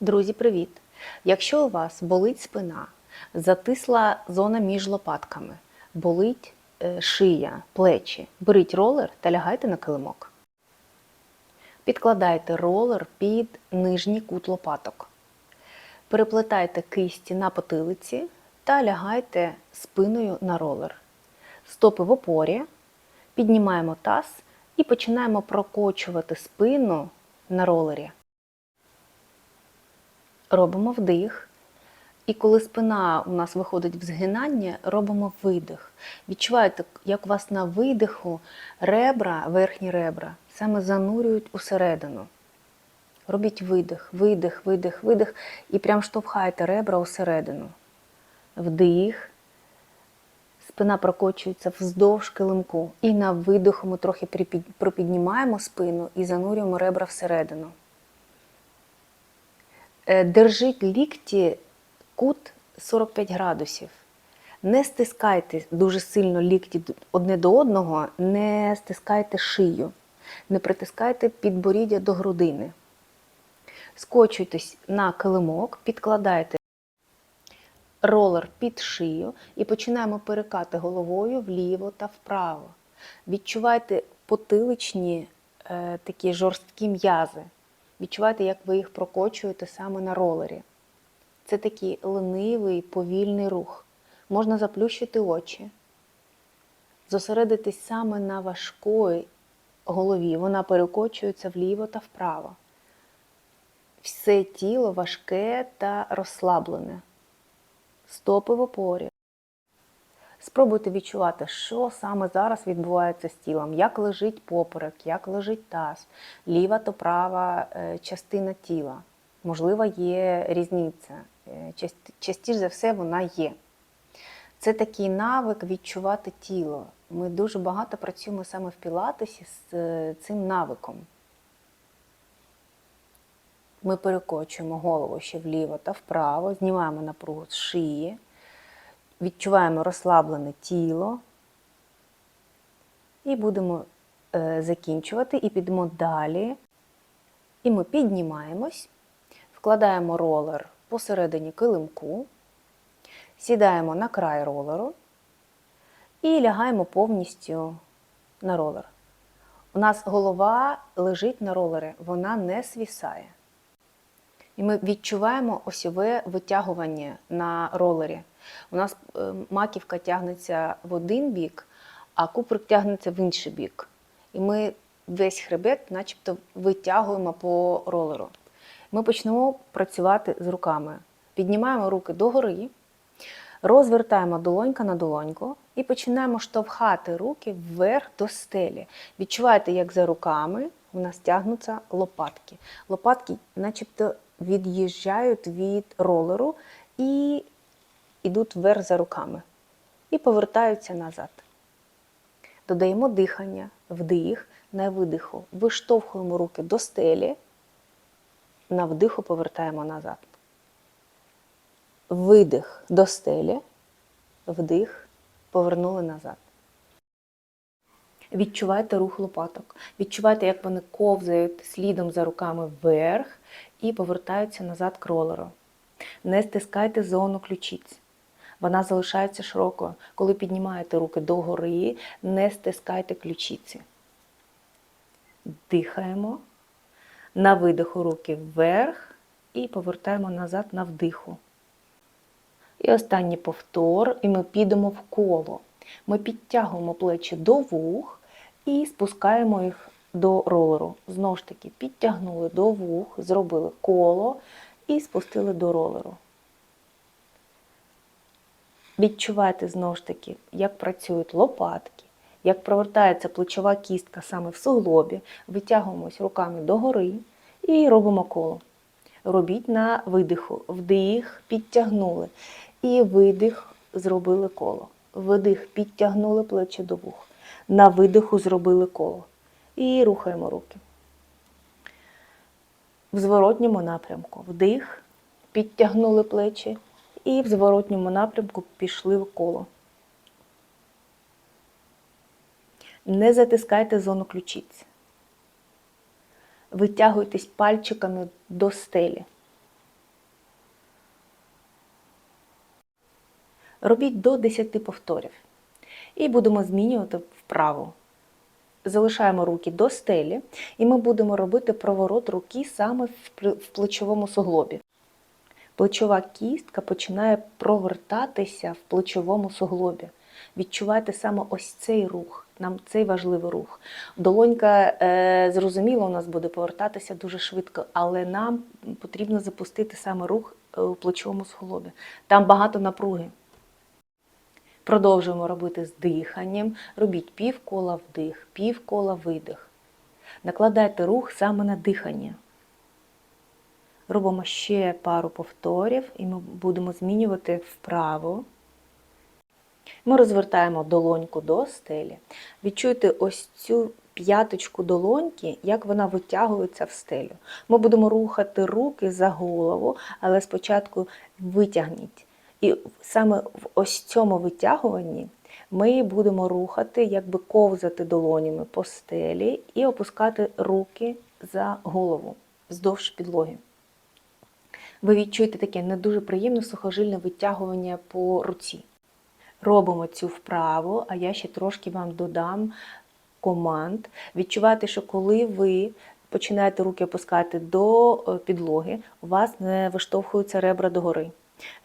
Друзі, привіт! Якщо у вас болить спина, затисла зона між лопатками, болить е, шия, плечі, беріть ролер та лягайте на килимок. Підкладайте ролер під нижній кут лопаток. Переплетайте кисті на потилиці та лягайте спиною на ролер. Стопи в опорі, піднімаємо таз і починаємо прокочувати спину на ролері. Робимо вдих. І коли спина у нас виходить в згинання, робимо видих. Відчуваєте, як у вас на видиху ребра, верхні ребра, саме занурюють усередину. Робіть видих, видих, видих, видих і прям штовхайте ребра усередину. Вдих. Спина прокочується вздовж килимку. І на видиху ми трохи припід- пропіднімаємо спину і занурюємо ребра всередину. Е, Держіть лікті кут 45 градусів. Не стискайте дуже сильно лікті одне до одного, не стискайте шию, не притискайте підборіддя до грудини. Скочуйтесь на килимок, підкладайте ролер під шию і починаємо перекати головою вліво та вправо. Відчувайте потиличні е, такі жорсткі м'язи. Відчувайте, як ви їх прокочуєте саме на ролері. Це такий ленивий, повільний рух. Можна заплющити очі, зосередитись саме на важкої голові. Вона перекочується вліво та вправо. Все тіло важке та розслаблене. Стопи в опорі. Спробуйте відчувати, що саме зараз відбувається з тілом, як лежить поперек, як лежить таз, ліва то права е, частина тіла. Можливо, є різниця. Е, Частіше за все вона є. Це такий навик відчувати тіло. Ми дуже багато працюємо саме в пілатесі з е, цим навиком. Ми перекочуємо голову ще вліво та вправо, знімаємо напругу з шиї, відчуваємо розслаблене тіло. І будемо е, закінчувати і підемо далі. І ми піднімаємось, вкладаємо ролер посередині килимку, сідаємо на край ролеру і лягаємо повністю на ролер. У нас голова лежить на ролері, вона не свісає. І ми відчуваємо осьове витягування на ролері. У нас е, маківка тягнеться в один бік, а куприк тягнеться в інший бік. І ми весь хребет начебто витягуємо по ролеру. Ми почнемо працювати з руками. Піднімаємо руки догори, розвертаємо долонька на долоньку і починаємо штовхати руки вверх до стелі. Відчуваєте, як за руками у нас тягнуться лопатки. Лопатки начебто від'їжджають від ролеру і йдуть вверх за руками. І повертаються назад. Додаємо дихання, вдих, на видиху. Виштовхуємо руки до стелі, на вдиху повертаємо назад. Видих до стелі, вдих, повернули назад. Відчувайте рух лопаток. Відчувайте, як вони ковзають слідом за руками вверх і повертаються назад к ролеру. Не стискайте зону ключиць. Вона залишається широкою. Коли піднімаєте руки догори, не стискайте ключиці. Дихаємо. На видиху руки вверх і повертаємо назад на вдиху. І останній повтор, і ми підемо в коло. Ми підтягуємо плечі до вух і спускаємо їх до ролеру. Знову ж таки, підтягнули до вух, зробили коло і спустили до ролеру. Відчувайте знову ж таки, як працюють лопатки, як провертається плечова кістка саме в суглобі. Витягуємось руками догори і робимо коло. Робіть на видиху. Вдих, підтягнули. І видих, зробили коло. Вдих, підтягнули плечі до вух. На видиху зробили коло. І рухаємо руки. В зворотньому напрямку. Вдих, підтягнули плечі і в зворотньому напрямку пішли в коло. Не затискайте зону ключиць. Витягуйтесь пальчиками до стелі. Робіть до 10 повторів. І будемо змінювати вправо. Залишаємо руки до стелі, і ми будемо робити проворот руки саме в плечовому суглобі. Плечова кістка починає провертатися в плечовому суглобі. Відчувайте саме ось цей рух. Нам цей важливий рух. Долонька, е, зрозуміло, у нас буде повертатися дуже швидко, але нам потрібно запустити саме рух е, у плечовому суглобі. Там багато напруги. Продовжуємо робити з диханням. Робіть півкола вдих, півкола видих. Накладайте рух саме на дихання. Робимо ще пару повторів і ми будемо змінювати вправо. Ми розвертаємо долоньку до стелі. Відчуйте ось цю п'яточку долоньки, як вона витягується в стелю. Ми будемо рухати руки за голову, але спочатку витягніть. І саме в ось цьому витягуванні ми будемо рухати, якби ковзати долонями по стелі і опускати руки за голову вздовж підлоги. Ви відчуєте таке не дуже приємне сухожильне витягування по руці. Робимо цю вправу, а я ще трошки вам додам команд. Відчувайте, що коли ви починаєте руки опускати до е, підлоги, у вас не виштовхуються ребра догори.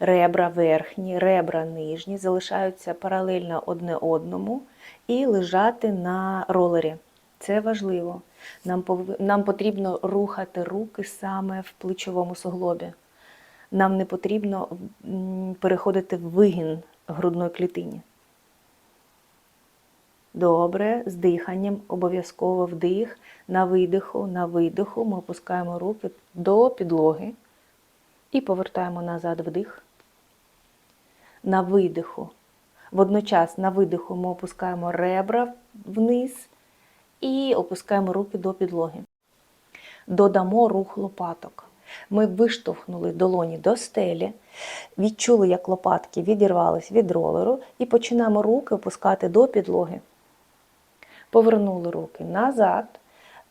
Ребра верхні, ребра нижні залишаються паралельно одне одному і лежати на ролері. Це важливо. Нам. Нам потрібно рухати руки саме в плечовому суглобі. Нам не потрібно переходити в вигін грудної клітині. Добре, з диханням обов'язково вдих, на видиху, на видиху ми опускаємо руки до підлоги і повертаємо назад вдих. На видиху. Водночас на видиху ми опускаємо ребра вниз і опускаємо руки до підлоги. Додамо рух лопаток. Ми виштовхнули долоні до стелі, відчули, як лопатки відірвались від ролеру, і починаємо руки опускати до підлоги. Повернули руки назад,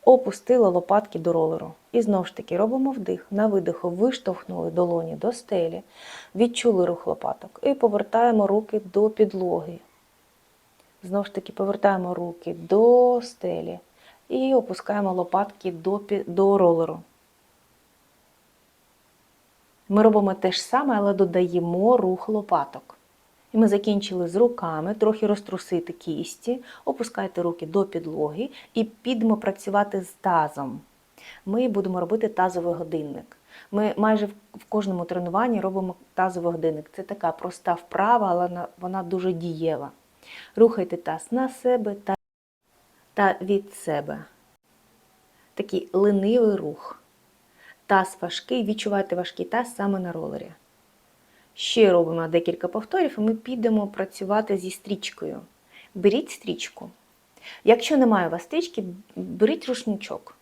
опустили лопатки до ролеру. І знову ж таки робимо вдих. На видиху виштовхнули долоні до стелі, відчули рух лопаток і повертаємо руки до підлоги. Знову ж таки, повертаємо руки до стелі і опускаємо лопатки до, до ролеру. Ми робимо те ж саме, але додаємо рух лопаток. І ми закінчили з руками, трохи розтрусити кісті, опускайте руки до підлоги і підемо працювати з тазом. Ми будемо робити тазовий годинник. Ми майже в- кожному тренуванні робимо тазовий годинник. Це така проста вправа, але вона- дуже дієва. Рухайте таз на себе та від себе. Такий ленивий рух. Таз важкий, відчувайте важкий таз саме на ролері. Ще робимо декілька повторів, і ми підемо працювати зі стрічкою. Беріть стрічку. Якщо немає у вас стрічки, беріть рушничок.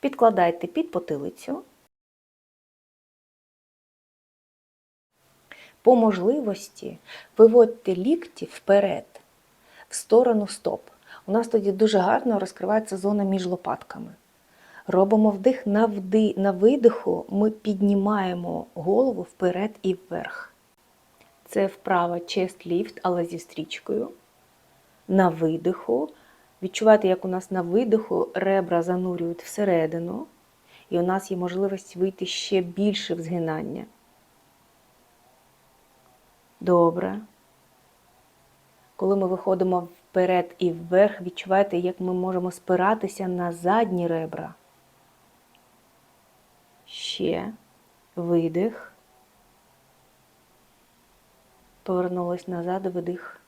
Підкладайте під потилицю. По можливості виводьте лікті вперед, в сторону стоп. У нас тоді дуже гарно розкривається зона між лопатками. Робимо вдих на, вди... на видиху, ми піднімаємо голову вперед і вверх. Це вправа chest lift, але зі стрічкою. На видиху. Відчувайте, як у нас на видиху ребра занурюють всередину, і у нас є можливість вийти ще більше в згинання. Добре. Коли ми виходимо вперед і вверх, відчувайте, як ми можемо спиратися на задні ребра. Ще видих. Повернулись назад, видих.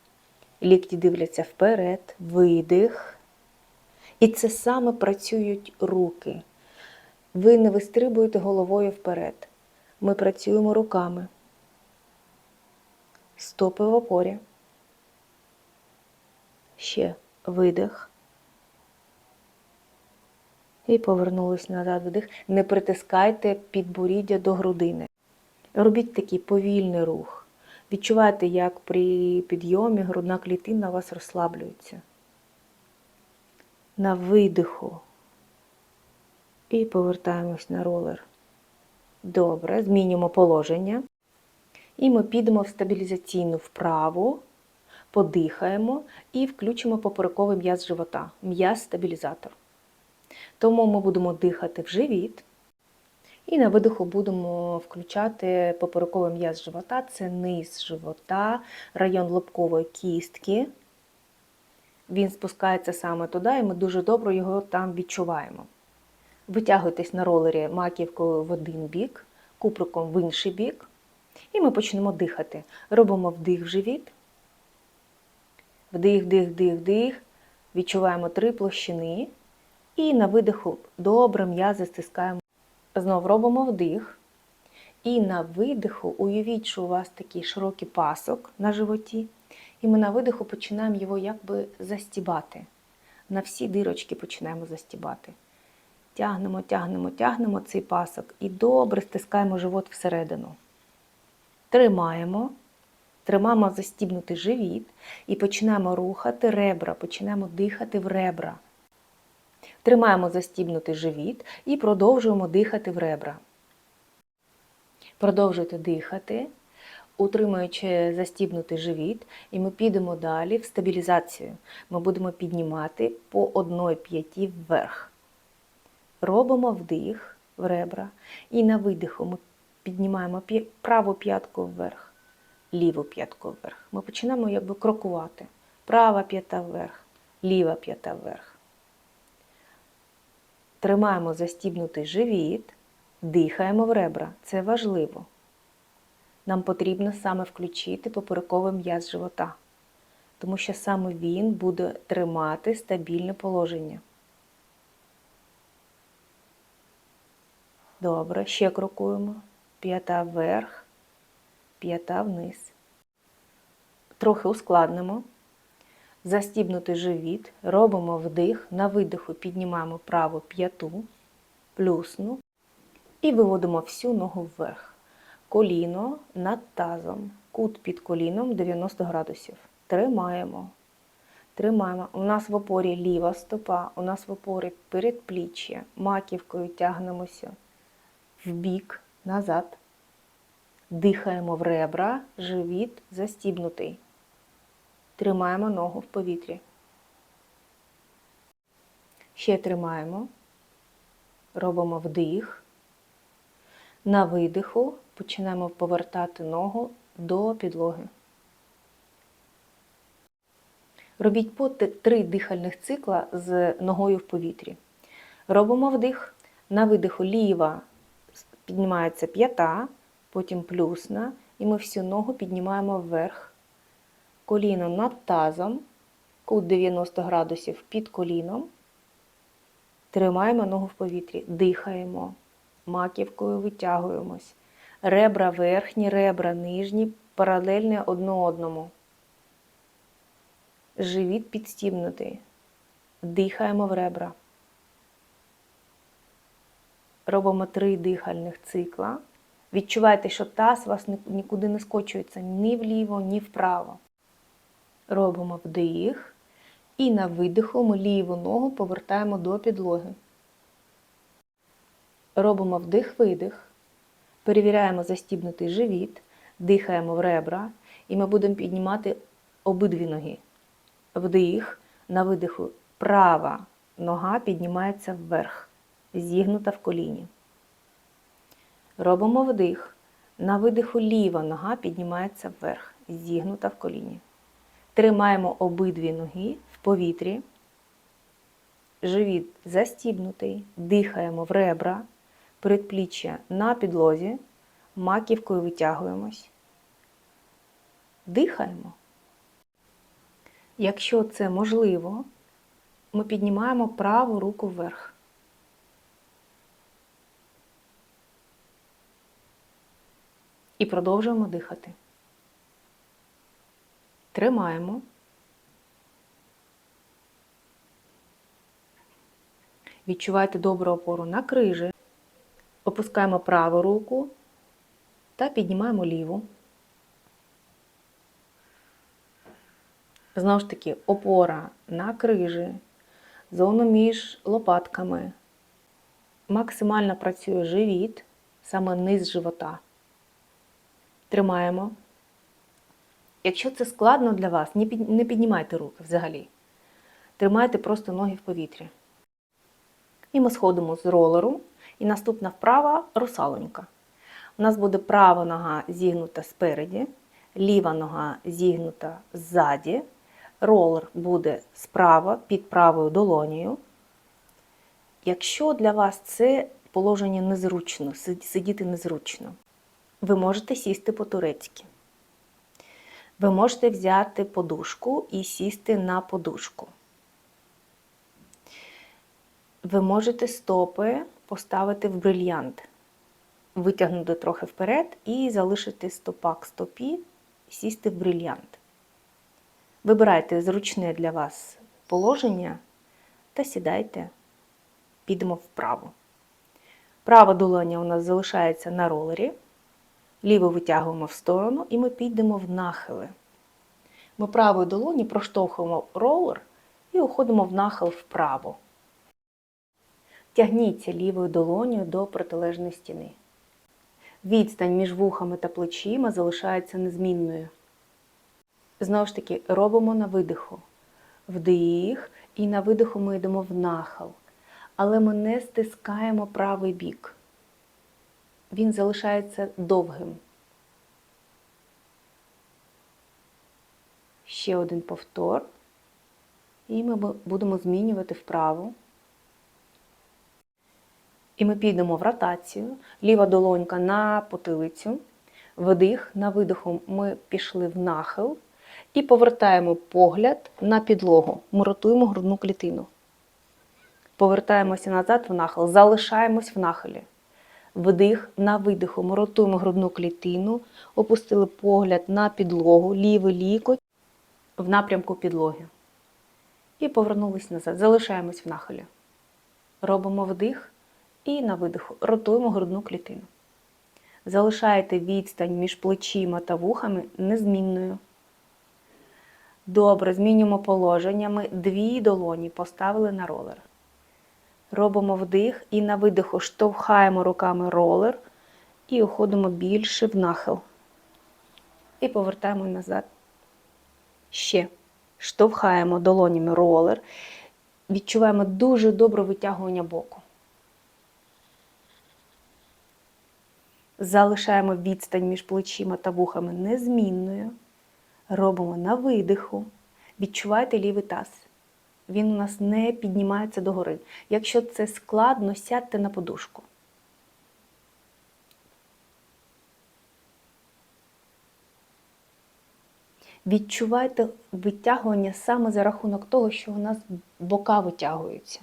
Лікті дивляться вперед, видих. І це саме працюють руки. Ви не вистрибуєте головою вперед. Ми працюємо руками. Стопи в опорі. Ще видих. І повернулись назад вдих. Не притискайте підборіддя до грудини. Робіть такий повільний рух. Відчувайте, як при підйомі грудна клітина у вас розслаблюється. На видиху. І повертаємось на ролер. Добре, змінюємо положення. І ми підемо в стабілізаційну вправу, подихаємо і включимо поперековий м'яз живота, м'яз-стабілізатор. Тому ми будемо дихати в живіт. І на видиху будемо включати поперековий м'яз живота, це низ живота, район лобкової кістки. Він спускається саме туди, і ми дуже добре його там відчуваємо. Витягуйтесь на ролері маківкою в один бік, куприком в інший бік. І ми почнемо дихати. Робимо вдих в живіт. Вдих, вдих, вдих, вдих. Відчуваємо три площини. І на видиху добре м'язи стискаємо. Знову робимо вдих. І на видиху уявіть, що у вас такий широкий пасок на животі. І ми на видиху починаємо його якби застібати. На всі дирочки починаємо застібати. Тягнемо, тягнемо, тягнемо цей пасок і добре стискаємо живот всередину. Тримаємо, тримаємо застібнутий живіт і починаємо рухати ребра, починаємо дихати в ребра. Тримаємо застібнутий живіт і продовжуємо дихати в ребра. Продовжуйте дихати, утримуючи застібнутий живіт, і ми підемо далі в стабілізацію. Ми будемо піднімати по одної п'яті вверх. Робимо вдих в ребра, і на видиху ми піднімаємо праву п'ятку вверх, ліву п'ятку вверх. Ми починаємо якби крокувати. Права п'ята вверх, ліва п'ята вверх. Тримаємо застібнутий живіт, дихаємо в ребра. Це важливо. Нам потрібно саме включити поперековий м'яз живота, тому що саме він буде тримати стабільне положення. Добре, ще крокуємо. П'ята вверх, п'ята вниз. Трохи ускладнимо. Застібнутий живіт, робимо вдих, на видиху піднімаємо праву п'яту, плюсну і виводимо всю ногу вверх. Коліно над тазом, кут під коліном 90 градусів. Тримаємо. Тримаємо. У нас в опорі ліва стопа, у нас в опорі передпліччя, маківкою тягнемося в бік, назад. Дихаємо в ребра, живіт застібнутий. Тримаємо ногу в повітрі. Ще тримаємо. Робимо вдих. На видиху починаємо повертати ногу до підлоги. Робіть по три дихальних цикла з ногою в повітрі. Робимо вдих. На видиху ліва піднімається п'ята, потім плюсна, і ми всю ногу піднімаємо вверх. Коліно над тазом, кут 90 градусів під коліном. Тримаємо ногу в повітрі, дихаємо, маківкою витягуємось. Ребра верхні, ребра нижні, паралельні одне одному. Живіт підстібнутий. Дихаємо в ребра. Робимо три дихальних цикла. Відчувайте, що таз вас нікуди не скочується ні вліво, ні вправо. Робимо вдих. І на видиху ми ліву ногу повертаємо до підлоги. Робимо вдих-видих. Перевіряємо застібнутий живіт, дихаємо в ребра, і ми будемо піднімати обидві ноги. Вдих, на видиху права нога піднімається вверх, зігнута в коліні. Робимо вдих. На видиху ліва нога піднімається вверх, зігнута в коліні. Тримаємо обидві ноги в повітрі. Живіт застібнутий, дихаємо в ребра, передпліччя на підлозі, маківкою витягуємось. Дихаємо. Якщо це можливо, ми піднімаємо праву руку вверх. І продовжуємо дихати. Тримаємо. Відчувайте добру опору на крижі. Опускаємо праву руку та піднімаємо ліву. Знову ж таки, опора на крижі, зону між лопатками. Максимально працює живіт, саме низ живота. Тримаємо. Якщо це складно для вас, не піднімайте руки взагалі. Тримайте просто ноги в повітрі. І ми сходимо з ролеру. І наступна вправа русалонька. У нас буде права нога зігнута спереді, ліва нога зігнута ззаді. Ролер буде справа під правою долонею. Якщо для вас це положення незручно, сидіти незручно, ви можете сісти по-турецьки. Ви можете взяти подушку і сісти на подушку. Ви можете стопи поставити в брильянт, витягнути трохи вперед і залишити стопак стопі, сісти в брильянт. Вибирайте зручне для вас положення та сідайте, підемо вправо. Права долоня у нас залишається на ролері, ліву витягуємо в сторону і ми підемо в нахили. Ми правою долоні проштовхуємо ролер і уходимо в нахил вправо. Тягніться лівою долонею до протилежної стіни. Відстань між вухами та плечима залишається незмінною. Знову ж таки, робимо на видиху. Вдих, і на видиху ми йдемо в нахил. Але ми не стискаємо правий бік. Він залишається довгим. Ще один повтор. І ми будемо змінювати вправо. І ми підемо в ротацію. Ліва долонька на потилицю. Вдих, на видиху ми пішли в нахил і повертаємо погляд на підлогу. Ми ротуємо грудну клітину. Повертаємося назад в нахил, залишаємось в нахилі. Вдих на видиху. Ми ротуємо грудну клітину, опустили погляд на підлогу, лівий лікоть в напрямку підлоги. І повернулись назад. Залишаємось в нахилі. Робимо вдих і на видиху. Ротуємо грудну клітину. Залишайте відстань між плечима та вухами незмінною. Добре, змінюємо положення. Ми дві долоні поставили на ролер. Робимо вдих і на видиху штовхаємо руками ролер і уходимо більше в нахил. І повертаємо назад. Ще. Штовхаємо долонями ролер. Відчуваємо дуже добре витягування боку. Залишаємо відстань між плечима та вухами незмінною. Робимо на видиху. Відчувайте лівий таз. Він у нас не піднімається догори. Якщо це складно, сядьте на подушку. Відчувайте витягування саме за рахунок того, що у нас бока витягуються.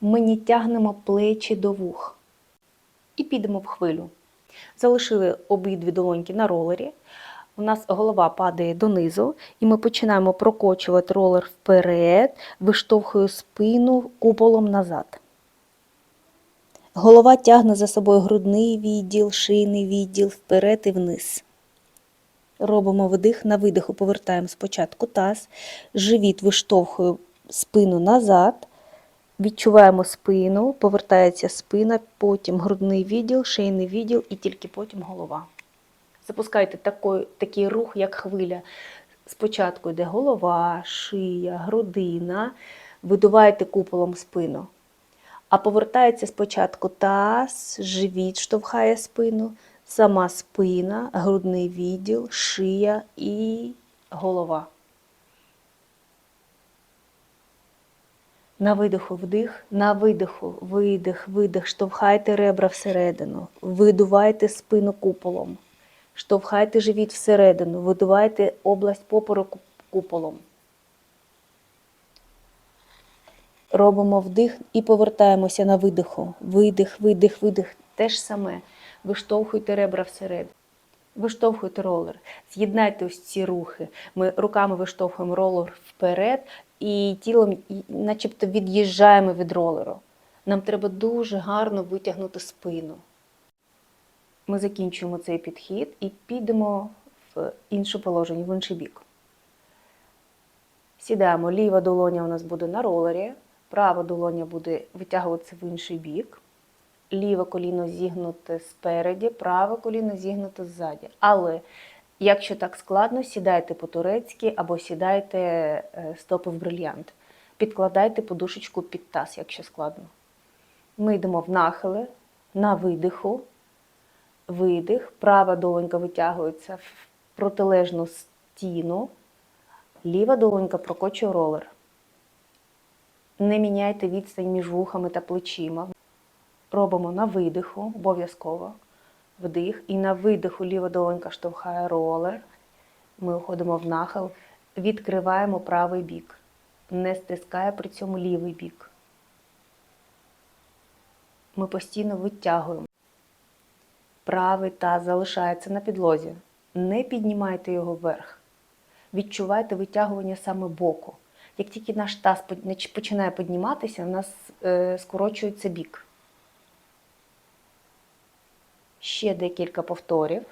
Ми не тягнемо плечі до вух. І підемо в хвилю. Залишили обидві долоньки на ролері. У нас голова падає донизу, і ми починаємо прокочувати ролер вперед, виштовхую спину куполом назад. Голова тягне за собою грудний відділ, шийний відділ вперед і вниз. Робимо вдих на видиху, повертаємо спочатку таз, живіт виштовхує спину назад, відчуваємо спину, повертається спина, потім грудний відділ, шийний відділ і тільки потім голова. Запускайте такий, такий рух, як хвиля. Спочатку йде голова, шия, грудина, видуваєте куполом спину. А повертається спочатку таз, живіт штовхає спину, сама спина, грудний відділ, шия і голова. На видиху вдих, на видиху, видих, видих, штовхайте ребра всередину, видувайте спину куполом, штовхайте живіт всередину, видувайте область попереку куполом. Робимо вдих і повертаємося на видиху. Видих, видих, видих. Те ж саме. Виштовхуйте ребра всередину. Виштовхуйте ролер. З'єднайте ось ці рухи. Ми руками виштовхуємо ролер вперед і тілом начебто від'їжджаємо від ролеру. Нам треба дуже гарно витягнути спину. Ми закінчуємо цей підхід і підемо в інше положення, в інший бік. Сідаємо, ліва долоня у нас буде на ролері, права долоня буде витягуватися в інший бік. ліве коліно зігнуте спереді, праве коліно зігнуте ззаді. Але якщо так складно, сідайте по-турецьки або сідайте е, стопи в брильянт. Підкладайте подушечку під таз, якщо складно. Ми йдемо в нахили, на видиху, видих, права долонька витягується в протилежну стіну, ліва долонька прокочує ролер. Не міняйте відстань між вухами та плечима. Робимо на видиху, обов'язково. Вдих. І на видиху ліва долонька штовхає ролер. Ми уходимо в нахил, відкриваємо правий бік. Не стискає при цьому лівий бік. Ми постійно витягуємо. Правий таз залишається на підлозі. Не піднімайте його вверх. Відчувайте витягування саме боку. Як тільки наш таз починає підніматися, у нас е, скорочується бік. Ще декілька повторів.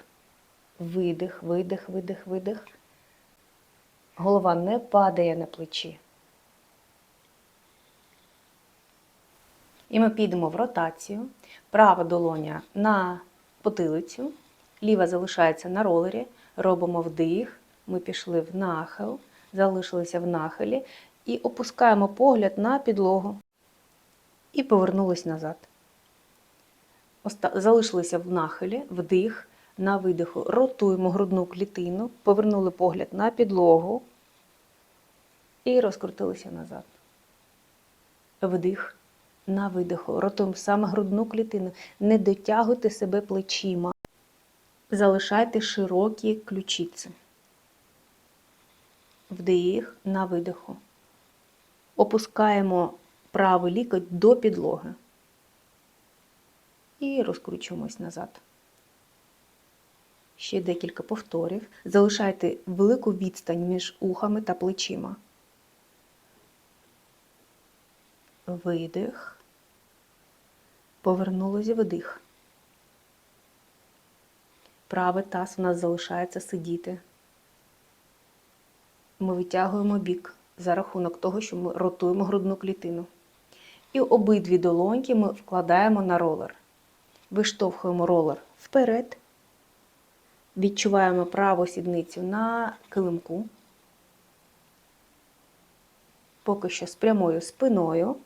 Видих, видих, видих, видих. Голова не падає на плечі. І ми підемо в ротацію. Права долоня на потилицю, ліва залишається на ролері. Робимо вдих. Ми пішли в нахил, залишилися в нахилі і опускаємо погляд на підлогу. І повернулись назад. Залишилися в нахилі, вдих, на видиху. Ротуємо грудну клітину, повернули погляд на підлогу і розкрутилися назад. Вдих, на видиху. Ротуємо саме грудну клітину. Не дотягуйте себе плечима. Залишайте широкі ключиці. Вдих, на видиху. Опускаємо правий лікоть до підлоги. І розкручуємось назад. Ще декілька повторів. Залишайте велику відстань між ухами та плечима. Видих. Повернулись вдих. Правий таз у нас залишається сидіти. Ми витягуємо бік за рахунок того, що ми ротуємо грудну клітину. І обидві долоньки ми вкладаємо на ролер. Виштовхуємо ролер вперед. Відчуваємо праву сідницю на килимку. Поки що з прямою спиною.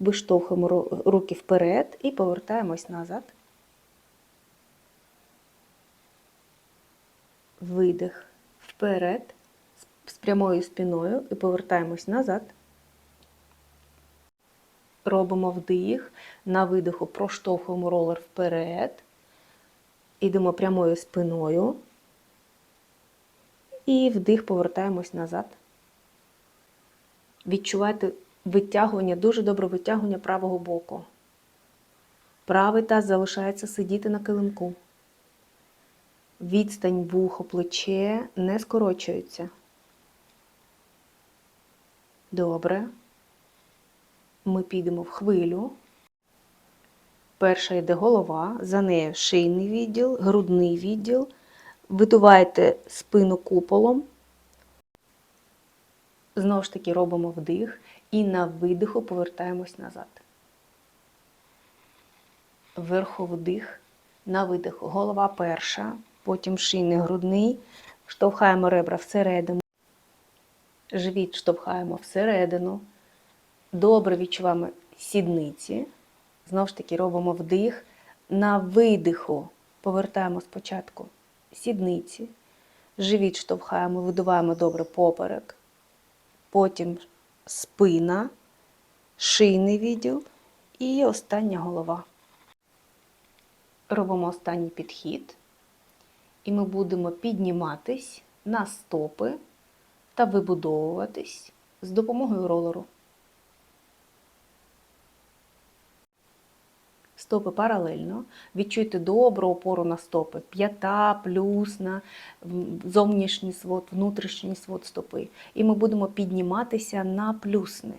Виштовхуємо руки вперед і повертаємось назад. Видих вперед з- прямою спиною і повертаємось назад. Робимо вдих, на видиху проштовхуємо ролер вперед, ідемо прямою спиною. І вдих, повертаємось назад. Відчувайте витягування, дуже добре витягування правого боку. Правий таз залишається сидіти на килимку. Відстань вухо, плече не скорочується. Добре. Ми підемо в хвилю. Перша йде голова, за нею шийний відділ, грудний відділ. Видувайте спину куполом. Знову ж таки робимо вдих і на видиху повертаємось назад. Вверху вдих, на видиху. Голова перша, потім шийний грудний. Штовхаємо ребра всередину. Живіт штовхаємо всередину. Добре відчуваємо сідниці. Знову ж таки, робимо вдих. На видиху повертаємо спочатку сідниці. Живіт штовхаємо, видуваємо добре поперек. Потім спина, шийний відділ і остання голова. Робимо останній підхід. І ми будемо підніматись на стопи та вибудовуватись з допомогою ролеру. Стопи паралельно. Відчуйте добру опору на стопи. П'ята, плюсна, зовнішній свод, внутрішній свод стопи. І ми будемо підніматися на плюсне.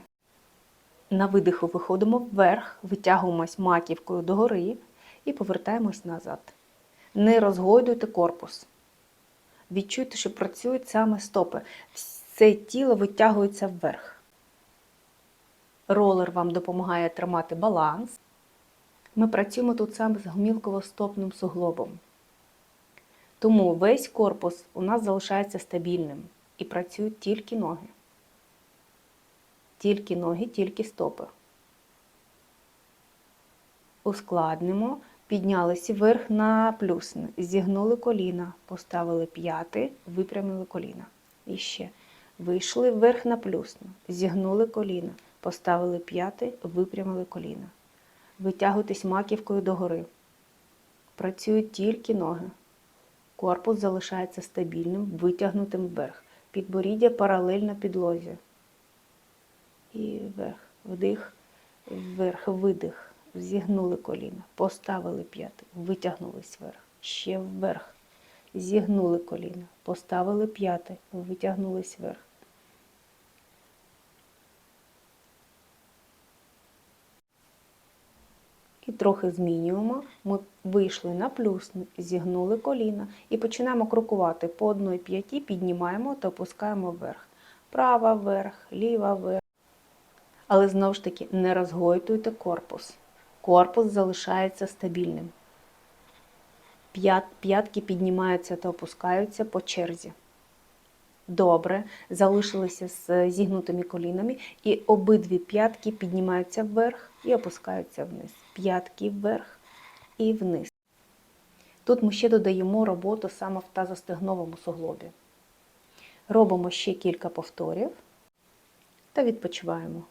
На видиху виходимо вверх, витягуємось маківкою догори і повертаємось назад. Не розгойдуйте корпус. Відчуйте, що працюють саме стопи. Все тіло витягується вверх. Ролер вам допомагає тримати баланс. Ми працюємо тут саме з гомілково-стопним суглобом. Тому весь корпус у нас залишається стабільним і працюють тільки ноги. Тільки ноги, тільки стопи. Ускладнимо, піднялися вверх на плюсне, зігнули коліна, поставили п'яти, випрямили коліна. І ще. Вийшли вверх на плюсне, зігнули коліна, поставили п'яти, випрямили коліна. Витягуйтесь маківкою догори. Працюють тільки ноги. Корпус залишається стабільним, витягнутим вверх. Підборіддя паралельно підлозі. І вверх. Вдих, вверх, видих. Зігнули коліна, поставили п'яти, витягнулись вверх. Ще вверх. Зігнули коліна, поставили п'яти, витягнулись вверх. І трохи змінюємо. Ми вийшли на плюс, зігнули коліна і починаємо крокувати по одній п'яті, піднімаємо та опускаємо вверх. Права вверх, ліва вверх. Але знову ж таки не розгойтуйте корпус. Корпус залишається стабільним. П'ятки піднімаються та опускаються по черзі. Добре, залишилися з зігнутими колінами, і обидві п'ятки піднімаються вверх і опускаються вниз. П'ятки вверх і вниз. Тут ми ще додаємо роботу саме в тазостегновому суглобі. Робимо ще кілька повторів та відпочиваємо.